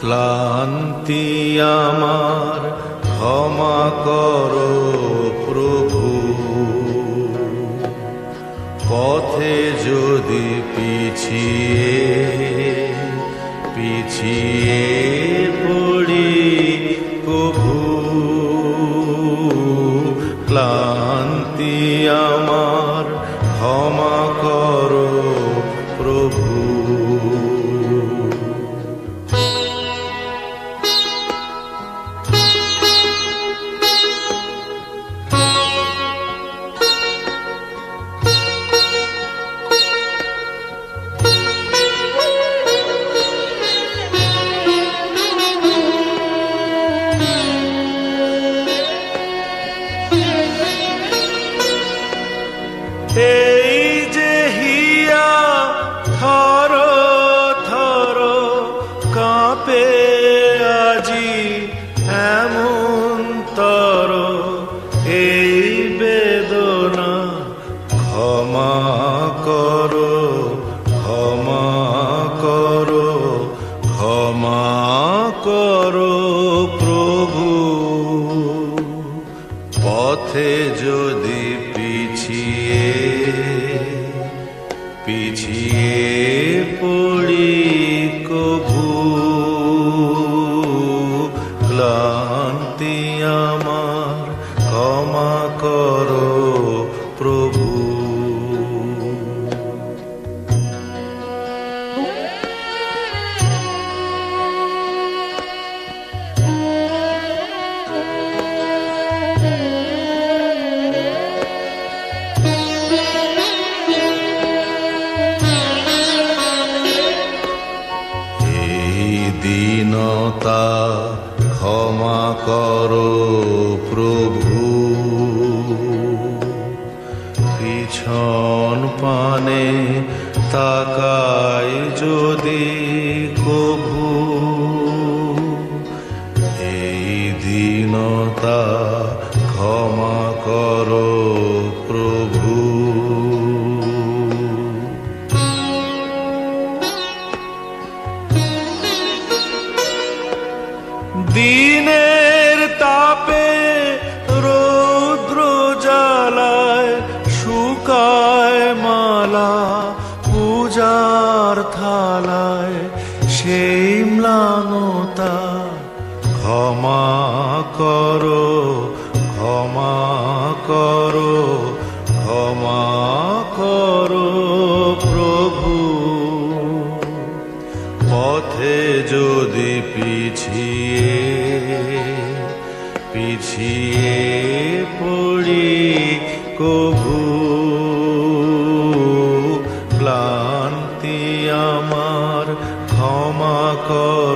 ক্লান্তি আমার ক্ষমা করো প্রভু। পথে যদি পিছিয়ে পিছিয়ে পড়ি প্রভু ক্লান্তি আমার ক্ষমা করো। এই পিছিয়ে পড়ি। দীনতা ক্ষমা করো প্রভু। পিছন পানে তাকায় যদি কভু এই দীনতা পূজার থালায় সেই ম্লানতা। ক্ষমা করো ক্ষমা করো ক্ষমা করো প্রভু। পথে যদি পিছিয়ে পিছিয়ে পড়ি কভু করো